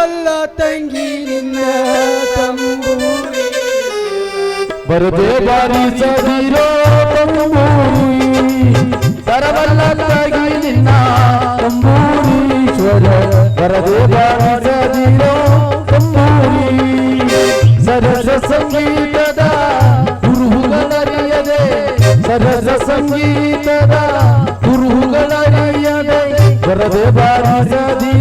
ತರವಲ್ಲ ತಂಗಿ ನಿನ್ನ ತಂಬೂರಿ ಬರದೆ ಬಾರಿಸದಿರೋ ತಂಬೂರಿ ತರವಲ್ಲ ತಾಗಿ ನಿನ್ನ ತಂಬೂರೀಶ್ವರ ಬರದೆ ಬಾರಿಸದಿರೋ ತಂಬೂರಿ ಸರಸ ಸಂಗೀತದ ಕುರುಹುಗಳರಿಯದೆ ಸರಸ ಸಂಗೀತದ ಕುರುಹುಗಳರಿಯದೆ ಬರದೆ ಬಾರಿಸದಿರೋ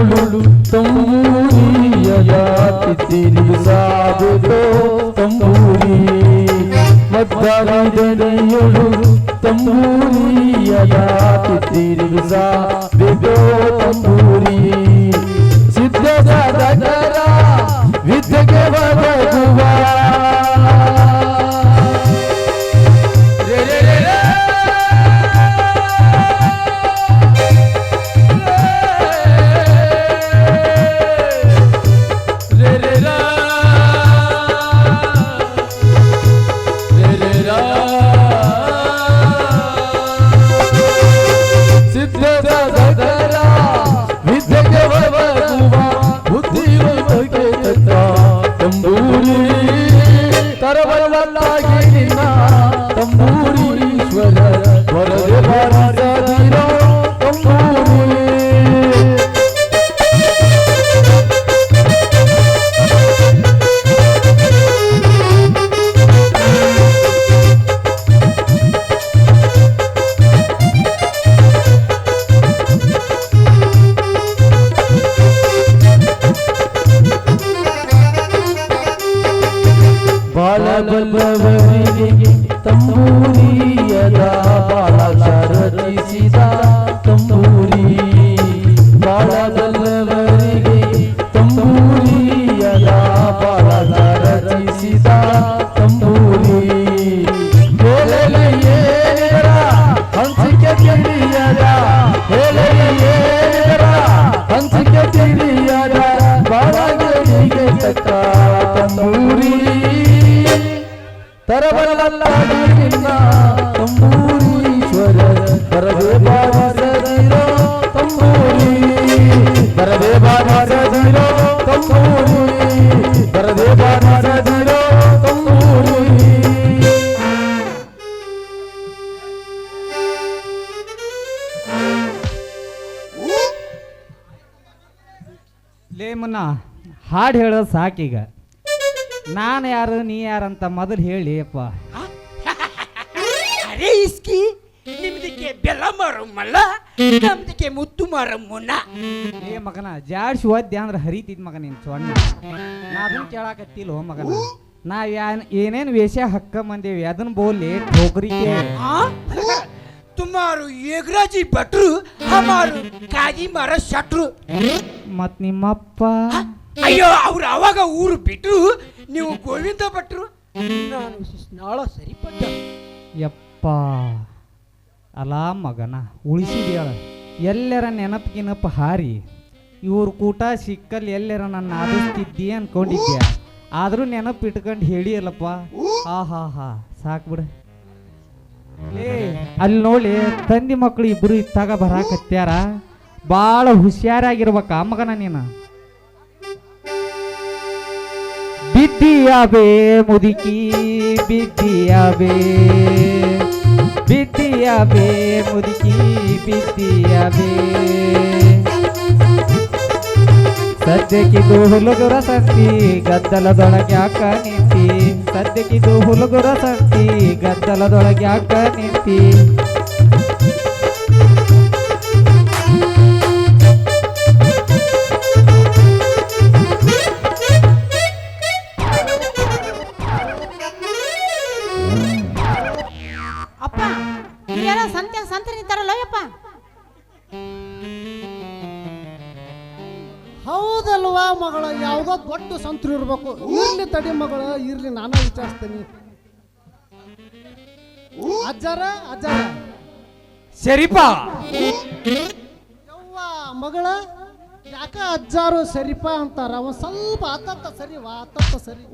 తమ్ముడు తమ్మురి తిరి సాగుతో తమ్మురి మద్దరిదనియుడు తమ్మురి అయాతి తిరి సాగుతో తమ్మురి సిద్ధ దగ్గర విద్యకే వదర ಸಾಕೀಗ. ನಾನು ಯಾರು ನೀ ಯಾರಂತ ಮೊದಲು ಹೇಳಿ ಅಪ್ಪ. ಅರೆ ಇಸ್ಕಿ ನಿಮ್ದಕ್ಕೆ ಬೆಲ್ಲ ಮಾರಮ್ಮಲ್ಲ ನಮ್ದಕ್ಕೆ ಮುತ್ತು ಮಾರಮ್ಮನ ಏ ಮಗನ ಜಾಡ್ಸಿ ಒದ್ದೆ ಅಂದ್ರೆ ಹರಿತಿದ್ ಮಗ ನಿನ್ ಸೊಣ್ಣ. ನಾ ಅದನ್ನ ಕೇಳಾಕತ್ತಿಲ್ಲ ಹೋ ಮಗನ ನಾವ್ ಯಾನ್ ಏನೇನು ವೇಷ ಹಕ್ಕ ಮಂದೇವಿ ಅದನ್ನ ಬೋಲಿ ಠೋಕರಿಕೆ ತುಮಾರು ಏಗ್ರಾಜಿ ಭಟ್ರು ಹಮಾರು ಕಾಜಿ ಮಾರ ಶಟ್ರು. ಮತ್ ನಿಮ್ಮಪ್ಪ ಅಯ್ಯೋ, ಅವ್ರು ಅವಾಗ ಊರು ಬಿಟ್ಟು ನೀವು ಗೋವಿಂದ ಭಟ್ರು? ನಾನು ನಾಳ ಸರಿಪಟ್ಟ. ಯಪ್ಪ, ಅಲ ಮಗನ, ಉಳಿಸಿದ್ಯಾಳ? ಎಲ್ಲರ ನೆನಪಿಗಿನಪ್ಪ ಗಿನಪ ಹಾರಿ. ಇವ್ರ ಕೂಟ ಸಿಕ್ಕಲ್ಲಿ ಎಲ್ಲರ ನನ್ನ ಆದಿಸ್ತಿದ್ದಿ ಅನ್ಕೊಂಡಿದ್ದೆ ಆದ್ರೂ ನೆನಪು ಇಟ್ಕೊಂಡು ಹೇಳಿಯಲ್ಲಪ್ಪ. ಆ ಹಾ ಹಾ, ಸಾಕು ಬಿಡು. ಏ ಅಲ್ಲಿ ನೋಡಿ, ತಂದಿ ಮಕ್ಕಳು ಇಬ್ರು ಇತ್ತಾಗ ಬರಾಕತ್ಯಾರ. ಭಾಳ ಹುಷಾರಾಗಿರ್ಬೇಕ ಮಗನ ನೀನು. ಬಿದ್ದಿಯಾಬೇ ಮುದುಕಿ ಬಿದ್ದಿಯಾಬೇ ಬಿದ್ದಿಯಾಬೇ ಮುದುಕಿ ಬಿದ್ದಿಯಾಬೇ ಸದ್ಯಕ್ಕಿದು ಹುಲುಗುರ ಸಂತಿ ಗದ್ದಲದೊಳಗೆ ಯಾಕ ನಿಂತಿ ಸದ್ಯಕ್ಕಿದು ಹುಲುಗುರ ಸಂತಿ ಗದ್ದಲದೊಳಗೆ ಯಾಕ ನಿಂತಿ ಇಲ್ಲೆಲ್ಲ ಸಂತೆ ಸಂತೆ ನಿಂತಾರಲ್ಲ ಅಯ್ಯಪ್ಪ. ಹೌದಲ್ವಾ ಮಗಳ? ಯಾವುದೋ ದೊಡ್ಡ ಸಂತರು ಇರ್ಬೇಕು. ಇರ್ಲಿ ತಡಿ ಮಗಳ ಇರ್ಲಿ ನಾನು ವಿಚಾರಿಸ್ತೇನೆ. ಅಜ್ಜಾರ ಅಜ್ಜಾರ. ಸರಿಪ ಯವ್ವ ಮಗಳ ಯಾಕ ಅಜ್ಜಾರು ಸರಿಪ ಅಂತಾರ? ಅವ ಸ್ವಲ್ಪ ಆತಪ್ಪ ಸರಿ ವಾ ಸರಿ.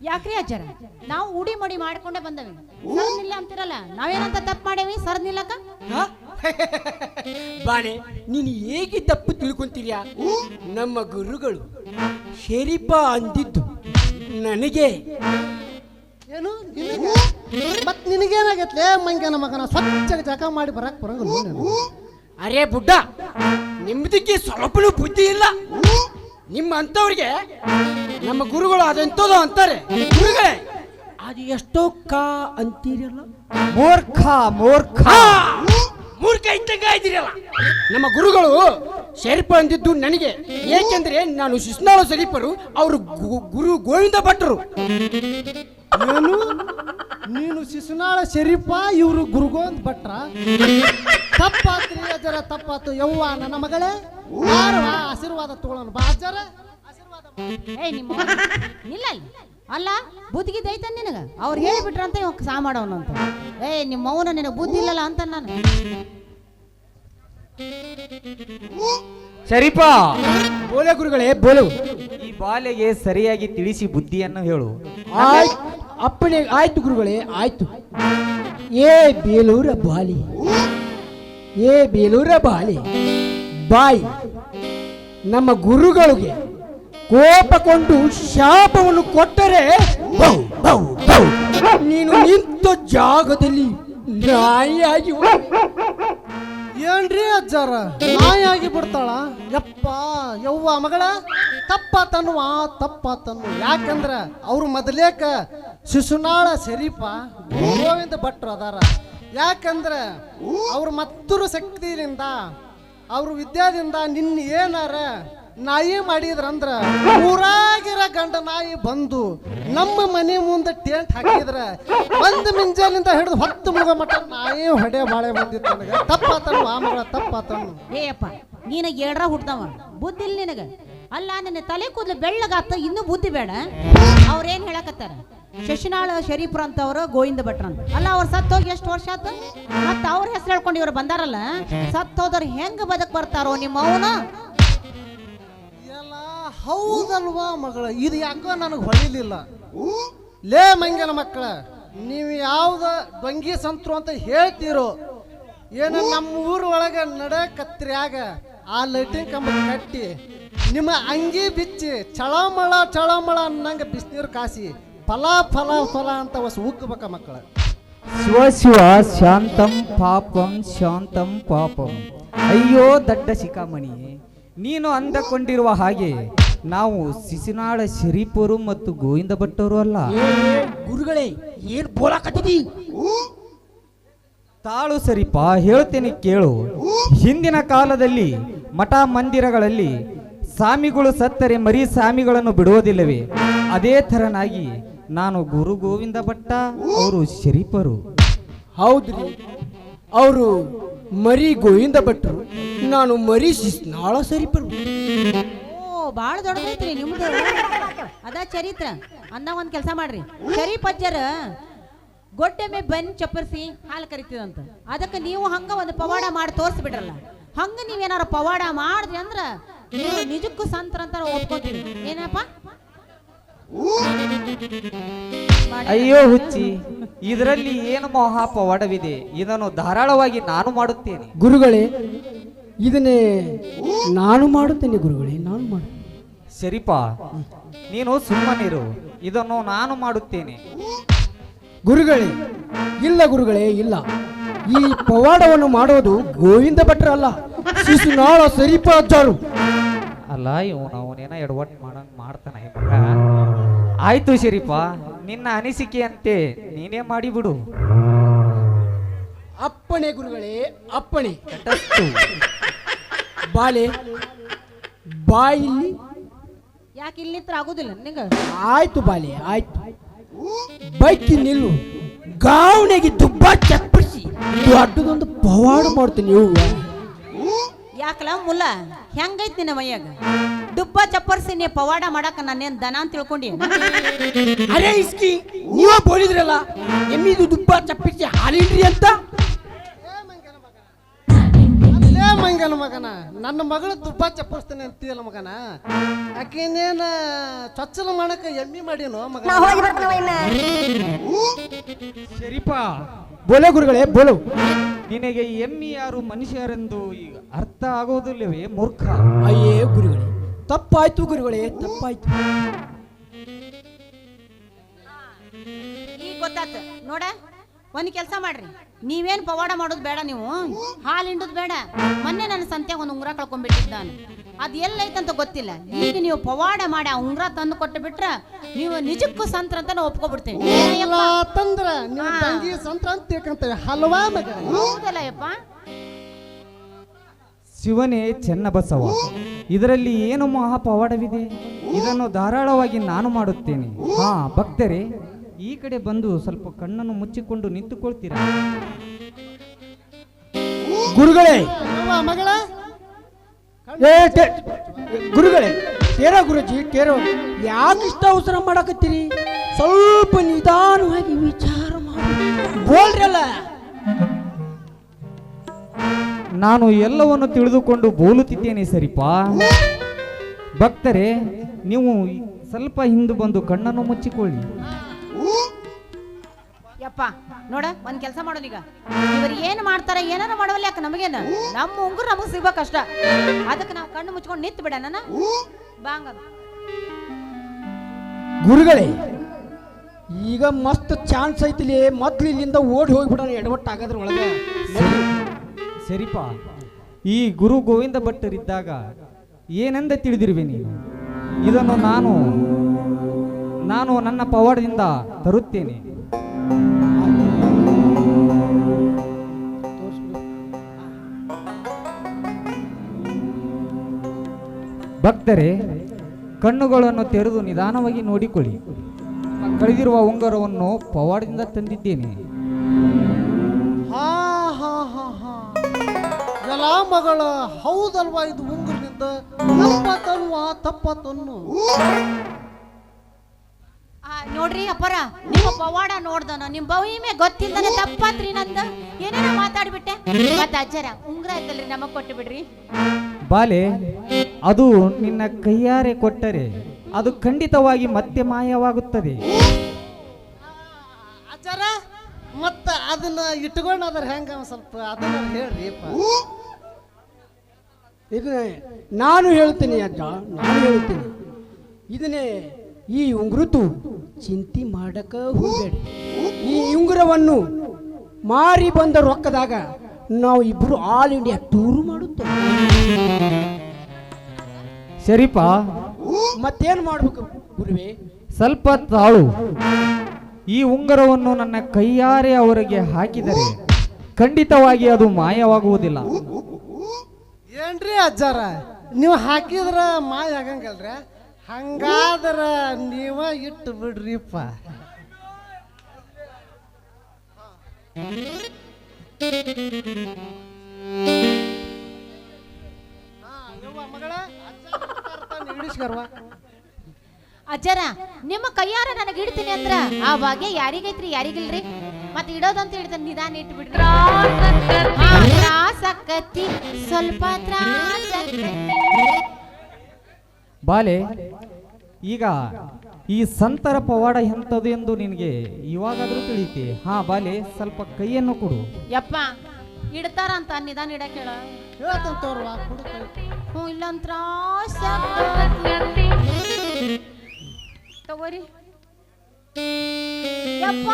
ಯಾಕ್ರಿ ಅಜ್ಜರ? ನಾವು ಉಡಿ ಮಡಿ ಮಾಡ್ಕೊಂಡೇ ಬಂದವಿ. ಸರ್ನಿಲ್ಲ ಅಂತಿರಲ್ಲ ನಾವೇನಂತ ತಪ್ಪು ಮಾಡೇವಿ ಸರ್ ನಿಲ್ಲಕ ಹ? ಬಾಳೆ ನೀನು ಹೇಗೆ ತಪ್ಪು ತಿಳ್ಕೊಂತೀರ್ಯಾ? ನಮ್ಮ ಗುರುಗಳು ಶರೀಪ ಅಂದಿದ್ದು ನನಗೆ. ಏನು? ನಿನಗೆ? ಮತ್ ನಿನಗೇನಾಗೈತ್ಲೆ? ಮಂಗನ ಮಗನ ಸ್ವಚ್ಛ ಜಕ ಮಾಡಿ ಬರಕ್ ಬರಂಗಿಲ್ಲ ನೀನು. ಅರೇ ಬುಡ್ಡ ನಿಮ್ದಕ್ಕೆ ಸ್ವಲ್ಪನೂ ಬುದ್ಧಿ ಇಲ್ಲ. ನಿಮ್ಮ ಅಂತವ್ರಿಗೆ ನಮ್ಮ ಗುರುಗಳು ಅದೆಂತದೋ ಅಂತಾರೆ. ಗುರುಗಳೇ ಅದು ಎಷ್ಟೋ ಕಾ ಅಂತೀರಲ್ಲ? ಮೂರ್ಖ ಮೂರ್ಖ ಮೂರ್ಖ ಇದ್ದಂಗ ಇದ್ದೀರಲ್ಲ. ನಮ್ಮ ಗುರುಗಳು ಶರೀಪ ಅಂದಿದ್ದು ನನಗೆ. ಏಕೆಂದ್ರೆ ನಾನು ಶಿಸ್ನಾಳ ಶರೀಫರು ಅವರು ಗುರು ಗೋವಿಂದ ಭಟ್ರು. ಏನು? ನೀನು ಶಿಶುನಾಳ ಶರೀಪ ಇವರು ಗುರುಗೋಂದ್ ಭಟ್ರ? ತಪ್ಪಾತ್ರಿ ಅದರ ತಪ್ಪಾತು ಯವ್ವ ನನ್ನ ಮಗಳೇ. ಆಶೀರ್ವಾದ ತಗೊಳ್ಳೋಣ? ಬಾ. ಏಯ್ ನಿಮ್ಮ ನಿಲ್ಲ ಅಲ್ಲ ಬುದ್ಧಿಗೆ ಐತ ನಿನಗ? ಅವ್ರು ಹೇಳಿಬಿಟ್ರಂತ ಇವ ಸಾ ಮಾಡೋನಂತ ಅಂತ. ಏಯ್ ನಿಮ್ಮ ಮೌನ ನಿನಗೆ ಬುದ್ಧಿ ಇಲ್ಲಲ್ಲ ಅಂತ ನಾನು. ಸರಿಪಾ? ಬೋಲೆ ಗುರುಗಳೇ ಬೋಲು. ಈ ಬಾಲೆಗೆ ಸರಿಯಾಗಿ ತಿಳಿಸಿ ಬುದ್ಧಿಯನ್ನು ಹೇಳು. ಆಯ್ತು ಅಪ್ಪಣೆ ಆಯ್ತು ಗುರುಗಳೇ ಆಯ್ತು. ಏ ಬೇಲೂರ ಬಾಲಿ. ಏ ಬೇಲೂರ ಬಾಲಿ. ಬಾಯಿ ನಮ್ಮ ಗುರುಗಳಿಗೆ ಕೋಪಗೊಂಡು ಶಾಪವನ್ನು ಕೊಟ್ಟರೆ. ನೀನು ನಿಂತ ಜಾಗದಲ್ಲಿ ನಾಯಿಯಾಗಿ ಏನ್ರಿ ಅಜ್ಜಾರ? ನಾಯಿಯಾಗಿ ಬಿಡ್ತಾಳ? ಯಪ್ಪ ಯವ್ವ ಮಗಳ ತಪ್ಪ ತನ್ನುವ ತಪ್ಪ ತನ್ನು ಯಾಕಂದ್ರ ಅವ್ರು ಮೊದಲೇಕ ಶಿಶುನಾಳ ಶರೀಫ ಗೋವಿಂದ ಭಟ್ರು ಅದಾರ. ಯಾಕಂದ್ರ ಅವ್ರ ಮತ್ತೂರು ಶಕ್ತಿಯಿಂದ ಅವ್ರ ವಿದ್ಯಾದಿಂದ ನಿನ್ನ ಏನಾರ ನಾಯಿ ಮಾಡಿದ್ರಂದ್ರ ಊರಾಗಿರ ಗಂಡ ನಾಯಿ ಬಂದು ನಮ್ಮ ಮನೆ ಮುಂದೆ ಟೆಂಟ್ ಹಾಕಿದ್ರ ಒಂದು ಮಿಂಜಾಲಿಂದ ಹಿಡಿದು ಹೊತ್ತು ಮುಗ ಮಟ್ಟ ನಾಯಿ ಹೊಡೆ ಬಾಳೆ ಬಂದಿತ್ತು ನನಗೆ. ತಪ್ಪಾತನು ಮಾಮರ ತಪ್ಪಾತನು. ಏಯಪ್ಪ ನೀನ ಎಡ್ರ ಹುಟ್ಟದವ ಬುದ್ಧಿ ಇಲ್ಲ ನಿನಗ. ಅಲ್ಲ, ನಿನ್ನ ತಲೆ ಕೂದಲು ಬೆಳ್ಳಗಾತ ಇನ್ನೂ ಬುದ್ಧಿ ಬೇಡ. ಅವ್ರೇನ್ ಹೇಳಕತ್ತಾರ? ಶಶಿನಾಳ ಶರೀಫ್ರ ಅಂತವ್ರು ಗೋವಿಂದ ಭಟ್ರ ಅಂತ. ಅಲ್ಲ, ಅವ್ರು ಸತ್ ಹೋಗಿ ಎಷ್ಟು ವರ್ಷ ಆತು? ಮತ್ತೆ ಅವ್ರ ಹೆಸರು ಹೇಳ್ಕೊಂಡು ಇವ್ರು ಬಂದಾರಲ್ಲ? ಸತ್ ಹೋದವ್ರು ಹೆಂಗ್ ಬದಕ್ ಬರ್ತಾರೋ ನಿಮ್ಮ ಅವನ? ಹೌದಲ್ವಾ ಮಗಳ? ಇದು ಯಾಕೋ ನನಗೆ ಹೊಳಿಲಿಲ್ಲ. ಲೇ ಮಂಗನ ಮಕ್ಕಳ ನೀವು ಯಾವ್ದ ಡೊಂಗಿ ಸಂತ್ರು ಅಂತ ಹೇಳ್ತೀರೋ? ಏನು ನಮ್ಮ ಊರ ಒಳಗೆ ನಡ ಕತ್ರಿಯಾಗ ಆ ಲೈಟಿಂಗ್ ಕಂಬ ಕಟ್ಟಿ ನಿಮ್ಮ ಅಂಗಿ ಬಿಚ್ಚಿ ಚಳಮಳ ಚಳಮಳ ಅನ್ನಂಗ ಬಿಸಿನೀರು ಕಾಸಿ ಫಲ ಫಲ ಫಲ ಅಂತ ಹೊಸ ಉಕ್ಕಬೇಕ ಮಕ್ಕಳ. ಶಿವ ಶಿವ ಶಾಂತಂ ಪಾಪಂ ಶಾಂತಂ ಪಾಪಂ. ಅಯ್ಯೋ ದಡ್ಡ ಶಿಖಾಮಣಿ ನೀನು ಅಂದಕೊಂಡಿರುವ ಹಾಗೆ ನಾವು ಸಿಸಿನಾಳ ಶರೀಫರು ಮತ್ತು ಗೋವಿಂದ ಭಟ್ಟರು ಅಲ್ಲ. ಗುರುಗಳೇ ಏನ್ ಬೋಲಾಕತ್ತಿದಿ? ತಾಳು ಸರಿಪ ಹೇಳ್ತೇನೆ ಕೇಳು. ಹಿಂದಿನ ಕಾಲದಲ್ಲಿ ಮಠ ಮಂದಿರಗಳಲ್ಲಿ ಸ್ವಾಮಿಗಳು ಸತ್ತರೆ ಮರಿ ಸ್ವಾಮಿಗಳನ್ನು ಬಿಡುವುದಿಲ್ಲವೇ? ಅದೇ ಥರನಾಗಿ ನಾನು ಗುರು ಗೋವಿಂದ ಭಟ್ಟ ಅವರು ಶರೀಫರು. ಹೌದ್ರಿ. ಅವರು ಮರಿ ಗೋವಿಂದ ಭಟ್ರು. ನಾನು ಮರಿ ನಾಳ ಸರಿಪರು. ಬಾಳ ದೊಡ್ಡದೈತ್ರಿ ನಿಮ್ದು ಅದ ಚರಿತ್ರ ಅಂದ ಒಂದ್ ಕೆಲಸ ಮಾಡ್ರಿ ಚರಿ ಪಜ್ಜರ ಗೊಡ್ಡೆಮೆ ಬನ್ ಚಪ್ಪರಿಸಿ ಹಾಲು ಕರಿತಿದಂತ ಅದಕ್ಕೆ ನೀವು ಹಂಗ ಒಂದು ಪವಾಡ ಮಾಡಿ ತೋರಿಸ್ಬಿಡ್ರಲ್ಲ ಹಂಗ ನೀವೇನಾರ ಪವಾಡ ಮಾಡಿದ್ರಿ ಅಂದ್ರ ನೀವು ನಿಜಕ್ಕೂ ಸಂತರ ಅಂತ ಒಪ್ಕೋತೀರಿ ಏನಪ್ಪ ಅಯ್ಯೋ ಹುಚ್ಚಿ ಇದರಲ್ಲಿ ಏನು ಮಹಾ ಪವಾಡವಿದೆ ಇದನ್ನು ಧಾರಾಳವಾಗಿ ನಾನು ಮಾಡುತ್ತೇನೆ ಗುರುಗಳೇ ಇದನ್ನೇ ನಾನು ಮಾಡುತ್ತೇನೆ ಗುರುಗಳೇ ಶರೀಫ ನೀನು ಸುಮ್ಮನಿರು ಇದನ್ನು ನಾನು ಮಾಡುತ್ತೇನೆ. ಗುರುಗಳೇ ಇಲ್ಲ ಗುರುಗಳೇ ಇಲ್ಲ. ಈ ಪವಾಡವನ್ನು ಮಾಡೋದು ಗೋವಿಂದ ಭಟ್ರ ಅಲ್ಲ ಶಿಶುನಾಳ ಸರಿಪ ಅಜ್ಜಾರು. ಅಲ್ಲ ಇವನು ಅವನೇನ ಎಡವಟ್ ಮಾಡಂಗ್ ಮಾಡ್ತಾನ ಈ ಮಗ. ಆಯ್ತು ಶರೀಫ ನಿನ್ನ ಅನಿಸಿಕೆಯಂತೆ ನೀನೇ ಮಾಡಿಬಿಡು. ಅಪ್ಪಣೆ ಗುರುಗಳೇ ಅಪ್ಪಣೆ. ಬಾಳೆ ಬಾಲೆ ಬಾಯಿಲಿ ಯಾಕೆ ಇಲ್ಲಿ ನಿಂತ್ರ ಆಗುದಿಲ್ಲ ನಿಂಗ ಆಯ್ತು ಬಾಲಿ ಆಯ್ತು. ಬೈಕಿ ನಿಲ್ಲು. ಗಾವಣಿಗೆ ದುಬ್ಬ ಚಪ್ಪರಿಸಿ. ದೊಡ್ಡದೊಂದು ಪವಾಡ ಮಾಡ್ತೀನಿ ನೀವು ಯಾಕಲ ಮುಲ್ಲ ಹೆಂಗೈತಿ ನಿನ್ನ ಮೈಯಾಗ? ಡುಬ್ಬ ಚಪ್ಪರ್ಸಿ ನೀ ಪವಾಡ ಮಾಡಾಕ ನಾನೇನ್ ದನ ಅಂತ ತಿಳ್ಕೊಂಡಿ? ಅರೆ ಇಸ್ಕಿ ನೀವ ಬೋಲಿದ್ರಲ್ಲ? ಎಮ್ಮಿದು ದುಬ್ಬ ಚಪ್ಪಿಸಿ ಹಾಲಿಡ್ರಿ ಅಂತ? ಮಂಗನ ಮಗನ. ನನ್ನ ಮಗಳು ದುಬ್ಬ ಚಪ್ಪಿಸ್ತೇನೆ ಅಂತೀಯಲ್ಲ ಮಗನ. ಆಕಿನೇನ ಚೊಚ್ಚಲ ಮಾಡಕ ಎಮ್ಮಿ ಮಾಡಿನೋ ಮಗನ? ಶರೀಪ ಬೋಲೆ ಗುರುಗಳೇ ಬೋಲು. ನಿನಗೆ ಎಮ್ಮಿ ಯಾರು ಮನುಷ್ಯರೆಂದು ಈಗ ಅರ್ಥ ಆಗೋದಿಲ್ಲವೇ ಮೂರ್ಖ? ಅಯ್ಯೇ ಗುರುಗಳೇ ತಪ್ಪಾಯ್ತು ಗುರುಗಳೇ ತಪ್ಪಾಯ್ತು. ಈಗ ಗೊತ್ತಾತು ನೋಡ ಒಂದ್ ಕೆಲಸ ಮಾಡ್ರಿ. ನೀವೇನ್ ಪವಾಡ ಮಾಡೋದು ಬೇಡ ನೀವು? ಹಾಲು ಹಿಂಡುದು ಬೇಡ. ಮೊನ್ನೆ ನನ್ನ ಸಂತ್ಯಾಗ ಒಂದು ಉಂಗ್ರ ಕಳ್ಕೊಂಡ್ಬಿಟ್ಟಿದ್ದ ನಾನು ಅದು ಎಲ್ಲೈತಂತ ಗೊತ್ತಿಲ್ಲ. ಈಗ ನೀವು ಪವಾಡ ಮಾಡಿ ಆ ಉಂಗ್ರ ತಂದು ಕೊಟ್ಟು ಬಿಟ್ರ ನೀವು ನಿಜಕ್ಕೂ ಸಂತ್ರ ಅಂತ ನಾವು ಒಪ್ಕೊಬಿಡ್ತೀನಿ ತಂದ್ರ ನಿಮ್ಮ ತಂಗಿ ಸಂತ್ರ ಅಂತ ಹಲ್ವಾ ಮಗ. ಹೌದಲ್ಲ ಯಪ್ಪ. ಶಿವನೇ ಚೆನ್ನಬಸವ ಇದರಲ್ಲಿ ಏನು ಮಹಾ ಪವಾಡವಿದೆ? ಇದನ್ನು ಧಾರಾಳವಾಗಿ ನಾನು ಮಾಡುತ್ತೇನೆ. ಹಾ ಭಕ್ತರೇ ಈ ಕಡೆ ಬಂದು ಸ್ವಲ್ಪ ಕಣ್ಣನ್ನು ಮುಚ್ಚಿಕೊಂಡು ನಿಂತುಕೊಳ್ತೀರಾ? ಗುರುಗಳೇ! ಮಗಳ! ಏ ಟೆ- ಗುರುಗಳೇ ಕೇರೋ ಗುರುಜಿ ಕೇರೋ ಯಾಕೆ ಇಷ್ಟ ಅವಸರ ಮಾಡಕತ್ತೀರಿ? ಸ್ವಲ್ಪ ನಿಧಾನವಾಗಿ ವಿಚಾರ ಮಾಡಿ. ಬೋಲ್ರಲ್ಲ ನಾನು ಎಲ್ಲವನ್ನು ತಿಳಿದುಕೊಂಡು ಬೋಲುತ್ತಿದ್ದೇನೆ ಸರಿಪಾ. ಭಕ್ತರೇ ನೀವು ಸ್ವಲ್ಪ ಹಿಂದೆ ಬಂದು ಕಣ್ಣನ್ನು ಮುಚ್ಚಿಕೊಳ್ಳಿ. ಯಪ್ಪ ನೋಡ ಒಂದ್ ಕೆಲಸ ಮಾಡೋಣ ಈಗ. ಇವ್ರು ಏನ್ ಮಾಡ್ತಾರ ಏನಾರ ಮಾಡೋಲ್ಲ ಯಾಕೆ ನಮಗೇನ? ನಮ್ಮ ಉಂಗುರು ನಮಗ್ ಸಿಗ್ಬೇಕಷ್ಟ ಅದಕ್ಕೆ ನಾವು ಕಣ್ಣು ಮುಚ್ಕೊಂಡು ನಿಂತು ಬಿಡ ನನ್ನ ಬಾಂಗ ಗುರುಗಳೇ ಈಗ ಮಸ್ತ್ ಚಾನ್ಸ್ ಐತಿಲಿ ಮೊದ್ಲು ಇಲ್ಲಿಂದ ಓಡಿ ಹೋಗ್ಬಿಡೋಣ ಎಡವಟ್ಟು ಆಗೋದ್ರ ಒಳಗೆ ಸರಿಪಾ ಈ ಗುರು ಗೋವಿಂದ ಭಟ್ಟರಿದ್ದಾಗ ಏನೆಂದ ತಿಳಿದಿರುವೆ ನೀನು? ಇದನ್ನು ನಾನು ನಾನು ನನ್ನ ಪವಾಡದಿಂದ ತರುತ್ತೇನೆ. ಭಕ್ತರೇ ಕಣ್ಣುಗಳನ್ನು ತೆರೆದು ನಿಧಾನವಾಗಿ ನೋಡಿಕೊಳ್ಳಿ. ಕಳೆದಿರುವ ಉಂಗರವನ್ನು ಪವಾಡದಿಂದ ತಂದಿದ್ದೇನೆ. ಹಾ ಹಾ ಹಾ ಹಾ. ಎಲ್ಲ ಮಗಳ ಹೌದಲ್ವಾ ಇದು ಉಂಗುರದಿಂದ? ತಪ್ಪ ತಪ್ಪತ್ತನ್ನು ನೋಡ್ರಿ ಅಪ್ಪರ ನಿಮ್ಮ ಪವಾಡ ನೋಡ್ದನ ನಿಮ್ ಬವಿಮೆ ಗೊತ್ತಿಲ್ಲದನ ತಪ್ಪಾತ್ರಿ ನಂದ. ಏನೇನೋ ಮಾತಾಡ್ಬಿಟ್ಟೆ? ಮತ್ತ ಅಜ್ಜರ ಉಂಗ್ರ ಐತಲ್ರಿ ನಮಗ್ ಕೊಟ್ಟು ಬಿಡ್ರಿ. ಬಾಲೆ ಅದು ನಿನ್ನ ಕೈಯಾರೆ ಕೊಟ್ಟರೆ ಅದು ಖಂಡಿತವಾಗಿ ಮತ್ತೆ ಮಾಯವಾಗುತ್ತದೆ. ಆಚಾರ ಮತ್ತ ಅದನ್ನ ಇಟ್ಕೊಂಡು ಅದ್ರ ಹೆಂಗ ಸ್ವಲ್ಪ ಅದನ್ನ ಹೇಳ್ರಿಪ್ಪ ಇದನ್ನೇ ನಾನು ಹೇಳ್ತೀನಿ ಅಜ್ಜ ನಾನು ಹೇಳ್ತೀನಿ. ಇದನ್ನೇ ಈ ಉಂಗುರುತು ಚಿಂತೆ ಮಾಡಕ ಹೋಗಬೇಡಿ. ಈ ಉಂಗುರವನ್ನು ಮಾರಿ ಬಂದ ರೊಕ್ಕದಾಗ ನಾವು ಇಬ್ಬರು ಆಲ್ ಇಂಡಿಯಾ ಟೂರು ಮಾಡುತ್ತೇವೆ. ಶರೀಪ ಮತ್ತೇನು ಮಾಡ್ಬೇಕು ಗುರುವೆ? ಸ್ವಲ್ಪ ತಾಳು. ಈ ಉಂಗರವನ್ನು ನನ್ನ ಕೈಯಾರೆ ಅವರಿಗೆ ಹಾಕಿದರೆ ಖಂಡಿತವಾಗಿ ಅದು ಮಾಯವಾಗುವುದಿಲ್ಲ. ಏನ್ರಿ ಅಜ್ಜಾರ? ನೀವು ಹಾಕಿದ್ರ ಮಾಯ ಆಗಂಗಲ್ರ? ಹಂಗಾದ್ರ ನೀವ ಇಟ್ಟು ಬಿಡ್ರಿಪ್ಪ ಮಗಳ, ಅಜ್ಜರ ನಿಮ್ಮ ಕೈಯಾರ ನನಗೆ ಇಡ್ತೀನಿ ಅಂದ್ರ ಆ ಭಾಗ್ಯ ಯಾರಿಗೈತ್ರಿ ಯಾರಿಗಿಲ್ರಿ? ಮತ್ತೆ ಇಡೋದಂತ ಹೇಳಿದ್ರೆ ನಿಧಾನ ತ್ರಾಸಕ್ಕತಿ ಸ್ವಲ್ಪ ಬಾಲೆ ಈಗ ಈ ಸಂತರ ಪವಾಡ ಎಂಥದ್ದು ಎಂದು ನಿನಗೆ ಇವಾಗಾದ್ರೂ ತಿಳಿತಿ ಹಾ ಬಾಲೆ ಸ್ವಲ್ಪ ಕೈಯನ್ನು ಕೊಡು. ಯಪ್ಪ ಇಡ್ತಾರ ಅಂತ ನಿಧಾನ ಇಡಕ್ ಹೇಳ. ಹೇಳ್ತಂತ ತೋರ್ವ, ಕೊಡು ಕೈ. ಹ್ಞೂ ಇಲ್ಲಂತ್ರ ತಗೋರಿ. ಯಪ್ಪ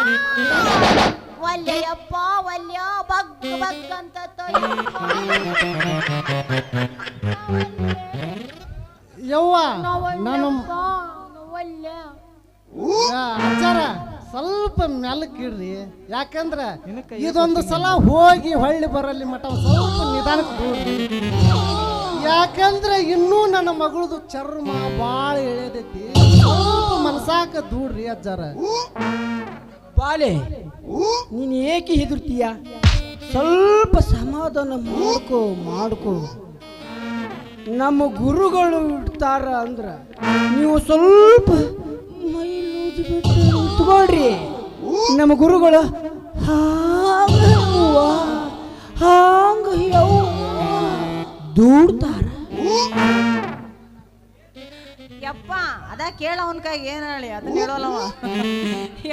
ವಲ್ಯ ಯಪ್ಪ ವಲ್ಯ ಬಗ್ ಬಗ್ ಅಂತ ಯವ್ವ ನಾನು ಯಾ, ಅಜ್ಜಾರ ಸ್ವಲ್ಪ ಮೆಲ್ಕಿಡ್ರಿ ಯಾಕಂದ್ರ ಇದೊಂದು ಸಲ ಹೋಗಿ ಹೊಳ್ಳಿ ಬರಲಿ ಮಠ ಸ್ವಲ್ಪ ನಿಧಾನಕ್ಕೆ ಯಾಕಂದ್ರೆ ಇನ್ನೂ ನನ್ನ ಮಗಳದು ಚರ್ಮ ಬಾಳ ಎಳೆದೈತಿ. ಸ್ವಲ್ಪ ಮನಸಾಕ ದೂಡ್ರಿ ಅಜ್ಜಾರ. ಬಾಲೆ ನೀನು ಏಕೆ ಹೆದರ್ತೀಯ? ಸ್ವಲ್ಪ ಸಮಾಧಾನ ಮಾಡ್ಕೋ ಮಾಡ್ಕೋ. ನಮ್ಮ ಗುರುಗಳು ಇಡ್ತಾರ ಅಂದ್ರ ನೀವು ಸ್ವಲ್ಪ ಲೂಜ್ ನಮ್ಮ ಗುರುಗಳು ಹಾಂಗ ಹಾಂಗ ದೂಡ್ತಾರ. ಯಪ್ಪ ಅದ ಕೇಳ ಅವನ ಕೈ ಏನ್ ಹೇಳಿ ಅದನ್ನ ಹೇಳೋಲ್ಲವ.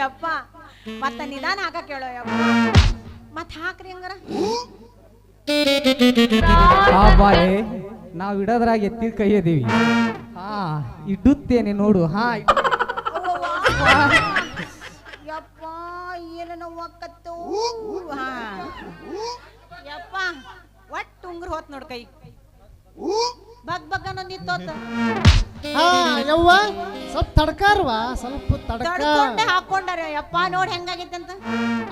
ಯಪ್ಪ ಮತ್ತ ನಿಧಾನ ಹಾಕ ಕೇಳೋ ಯಪ್ಪ. ಮತ್ತೆ ಹಾಕ್ರಿ ಹಂಗಾರ. ಆ ಬಾಳೆ ನಾವು ಇಡೋದ್ರಾಗ ಎತ್ತಿದ ಕೈ ಅದೀವಿ ಹಾ ಇಡುತ್ತೇನೆ ನೋಡು ಹಾ ಯಪ್ಪ ಏನು ನೋವಕ್ಕತ್ತು ಹಾ. ಯಪ್ಪ ಒಟ್ಟು ಉಂಗ್ರ ಹೋತ್ ನೋಡ್ ಕೈ. ಬಗ್ ಬಗ್ ಅನ್ನೋ ನಿಂತೋತ ಹಾ ಯವ್ವ ಸ್ವಲ್ಪ ತಡ್ಕಾರ್ವಾ ಸ್ವಲ್ಪ ತಡ್ಕ. ತಡ್ಕೊಂಡೆ ಹಾಕೊಂಡಾರ. ಯಪ್ಪ ನೋಡ್ ಹೆಂಗಾಗೈತೆ ಅಂತ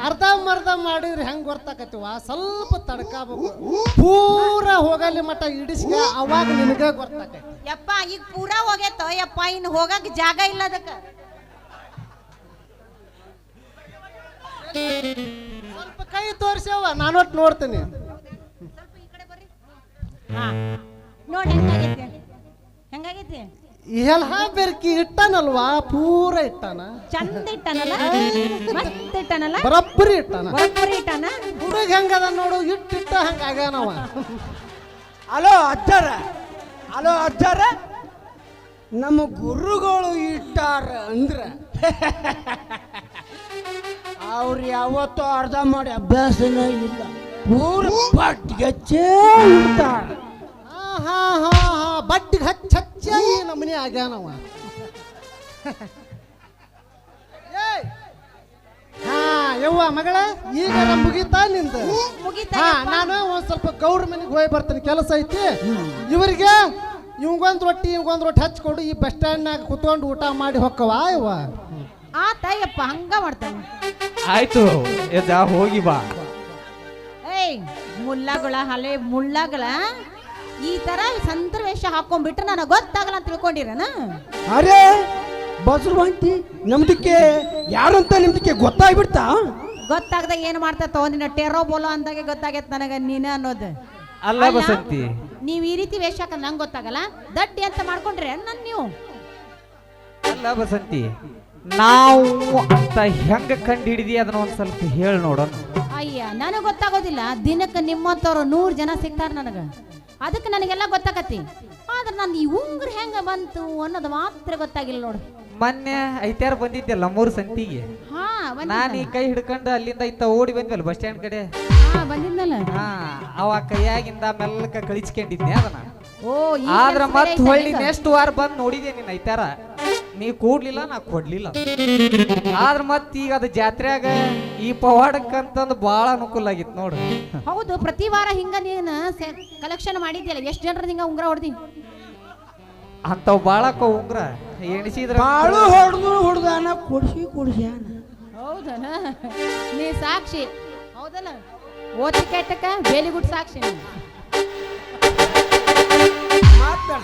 ಅರ್ಧ ಮರ್ಧ ಮಾಡಿದ್ರೆ ಹೆಂಗ್ ಗೊತ್ತಾಕತಿವ ಸ್ವಲ್ಪ ತಡ್ಕಾಬೇಕು. ಪೂರ ಹೋಗಲಿ ಮಟ ಇಡಿಸ್ಕ ಅವಾಗ ನಿನಗ ಗೊತ್ತಾಕೈತಿ. ಯಪ್ಪ ಈಗ ಪೂರಾ ಹೋಗೈತ ಯಪ್ಪ ಇನ್ನು ಹೋಗಕ್ ಜಾಗ ಇಲ್ಲ ಅದಕ್ಕ. ಸ್ವಲ್ಪ ಕೈ ತೋರಿಸವ ನಾನು ಒಟ್ಟು ನೋಡ್ತೀನಿ. ಸ್ವಲ್ಪ ಈ ಕಡೆ ಬರ್ರಿ ಹಾ. ನೋಡ್ ಹೆಂಗಾಗೈತೆ? ಹೆಂಗಾಗೈತಿ? ಎಲ್ಲ ಬೆರ್ಕಿ ಇಟ್ಟಾನಲ್ವಾ? ಪೂರ ಇಟ್ಟಾನ. ಚಂದ ಇಟ್ಟನಲ್ಲ? ಮಸ್ತ್ ಇಟ್ಟನಲ್ಲ? ಬರಬ್ಬರಿ ಇಟ್ಟಾನ. ಬರಬ್ಬರಿ ಇಟ್ಟನ? ಹುಡುಗ ಹೆಂಗದ ನೋಡು ಇಟ್ಟಿಟ್ಟ ಹಂಗಾಗ್ಯಾನವ ಅಲೋ ಅಜ್ಜರ. ಅಲೋ ಅಜ್ಜರ. ನಮ್ಮ ಗುರುಗಳು ಇಟ್ಟಾರ ಅಂದ್ರ. ಅವ್ರು ಯಾವತ್ತೂ ಅರ್ಧ ಮಾಡಿ ಅಭ್ಯಾಸ ಇಲ್ಲ. ಊರು ಪಟ್ಟಿಗೆ ಇಡ್ತಾರ ಹಾ ಹಾ ಹಾ ಹಾ ಬಡ್ಡಿಗೆ ಹಚ್ಚ ಹಚ್ಚ ಈ ಆಗ್ಯಾನವ! ಹಾ ಯವ್ವ ಮಗಳ ಈಗ ನಮ್ ಮುಗೀತಾ ನಿಂದ? ಮುಗಿತಾ ಹಾ ನಾನು ಒಂದ್ ಸ್ವಲ್ಪ ಗೌರ ಮನೆಗೆ ಹೋಗಿ ಬರ್ತೇನೆ ಕೆಲಸ ಐತಿ. ಇವರಿಗೆ ಇವಂಗೊಂದ್ ರೊಟ್ಟಿ ಇವಂಗೊಂದ್ ರೊಟ್ಟಿ ಹಚ್ಕೊಡು ಈ ಬಸ್ ಸ್ಟ್ಯಾಂಡ್ನಾಗ ಕುತ್ಕೊಂಡು ಊಟ ಮಾಡಿ ಹೊಕ್ಕವ ಇವ ಆ ತಾಯಪ್ಪ ಹಂಗ ಮಾಡ್ತಾನೆ. ಆಯ್ತು ಎದ್ದ ಹೋಗಿ ಬಾ. ಏಯ್ ಮುಳ್ಳಗಳ ಹಳೆ ಮುಳ್ಳಗಳ. ಈ ತರ ಸಂತರ ವೇಷ ಹಾಕೊಂಡ್ಬಿಟ್ರೆ ನನಗೆ ಗೊತ್ತಾಗಲ್ಲ ಅಂತ ತಿಳ್ಕೊಂಡಿರನ? ಅರೆ ಬಸರುವಂತಿ ನಮ್ದಕ್ಕೆ ಯಾರಂತ ನಿಮ್ದಕ್ಕೆ ಗೊತ್ತಾಗ್ಬಿಡ್ತಾ? ಗೊತ್ತಾಗದ ಏನು ಮಾಡ್ತಾ ನಿನ್ನ ಟೆರೋ ಬೋಲೋ ಅಂದಾಗೆ ಗೊತ್ತಾಗೈತೆ ನನಗೆ ನೀನ ಅನ್ನೋದು. ಅಲ್ಲ ಬಸಂತಿ. ನೀವು ಈ ರೀತಿ ವೇಷ ಹಾಕಂದ್ರೆ ನಂಗೆ ಗೊತ್ತಾಗಲ್ಲ. ದಡ್ಡಿ ಅಂತ ಮಾಡ್ಕೊಂಡ್ರೆ ನನ್ ನೀವು? ಅಲ್ಲ ಬಸಂತಿ ನಾವು ಅಂತ ಹೆಂಗ ಕಂಡು ಹಿಡಿದಿ ಅದನ್ನ ಒಂದ್ ಸ್ವಲ್ಪ ಹೇಳಿ ನೋಡೋಣ. ಅಯ್ಯ ನನಗೆ ಗೊತ್ತಾಗೋದಿಲ್ಲ. ದಿನಕ್ಕೆ ನಿಮ್ಮಂಥವ್ರು ನೂರು ಜನ ಸಿಗ್ತಾರೆ ನನಗೆ. ಅದಕ್ಕೆ ನನಗೆಲ್ಲ ಗೊತ್ತಾಗತ್ತಿ. ಆದ್ರೆ ನಾನು ಈ ಉಂಗ್ರ ಹೆಂಗ ಬಂತು ಅನ್ನೋದು ಮಾತ್ರ ಗೊತ್ತಾಗಿಲ್ಲ ನೋಡು. ಮೊನ್ನೆ ಐತಾರ ಬಂದಿದ್ದೆಲ್ಲ ಮೂರು ಸಂತಿಗೆ? ಹಾ ನಾನು ಈ ಕೈ ಹಿಡ್ಕೊಂಡು ಅಲ್ಲಿಂದ ಇತ್ತ ಓಡಿ ಬಂದ್ವಲ್ಲ ಬಸ್ ಸ್ಟ್ಯಾಂಡ್ ಕಡೆ? ಹಾ ಬಂದಿದ್ನಲ್ಲ. ಹಾ ಅವ ಕೈಯಾಗಿಂದ ಮೆಲ್ಲಕ ಕಳಿಸ್ಕೊಂಡಿದ್ದೆ ಅದನ್ನ. ಓ ಆದ್ರ ಮತ್ತೆ ಮತ್ ಹೊಳ್ಳಿ ನೆಕ್ಸ್ಟ್ ವಾರ ಬಂದು ನೋಡಿದೆ ನೀನ್ ಐತಾರ ನೀ ಕೂಡ್ಲಿಲ್ಲ ನಾ ಕೊಡ್ಲಿಲ್ಲ ಆದ್ರ ಮತ್ ಈಗ ಅದು ಜಾತ್ರೆಯಾಗ ಈ ಪವಾಡಕ್ಕಂತಂದು ಬಾಳ ಅನುಕೂಲ ಆಗಿತ್ತು ನೋಡು. ಹೌದು ಪ್ರತಿ ವಾರ ಹಿಂಗ ನೀನು ಕಲೆಕ್ಷನ್ ಮಾಡಿದ್ಯಲ್ಲ ಎಷ್ಟು ಜನರ ಹಿಂಗ ಉಂಗ್ರ ಹೊಡ್ದಿ? ಅಂತ ಬಾಳಕ್ಕ ಉಂಗ್ರ. ಎಣಿಸಿದ್ರ ಬಾಳು ಹೊಡೆದು ಹೊಡೆದಾನ ಕೊಡ್ಸಿ ಕೊಡ್ಸ್ಯಾನ. ಹೌದನ? ನೀ ಸಾಕ್ಷಿ. ಹೌದಲ್ಲ? ಓದಿ ಕೆಟ್ಟಕ ಬೇಲಿಗುಡ್ ಸಾಕ್ಷಿ ನೀನು. ಮಾತಾಡ.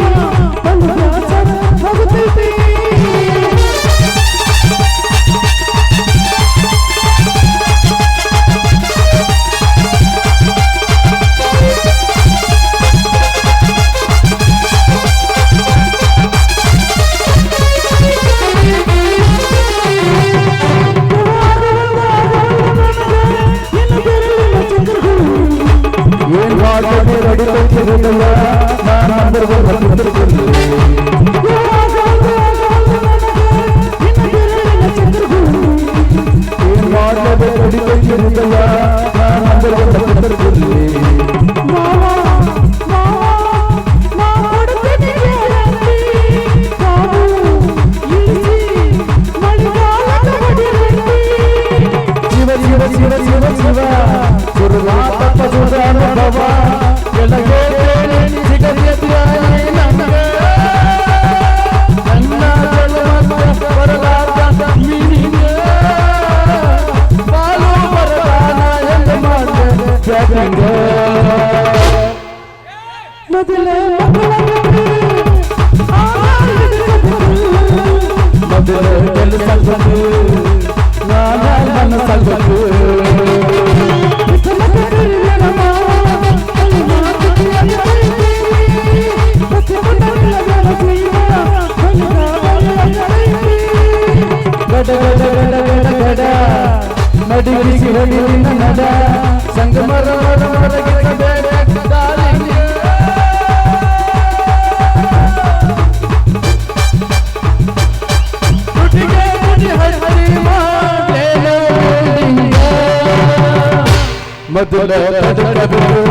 మొదల కదకబెరు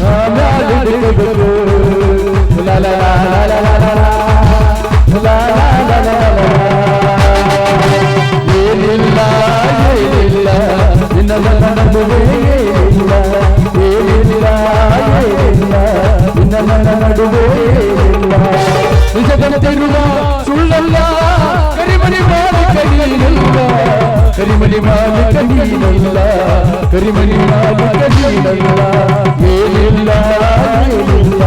నాలాడికబెరు ಕರಿಮಣಿ ಮಾಲಕ ನೀನಲ್ಲ ಕರಿಮಣಿ ಮಾಲಕ ನೀನಲ್ಲ ಏನಿಲ್ಲ ಏನಿಲ್ಲ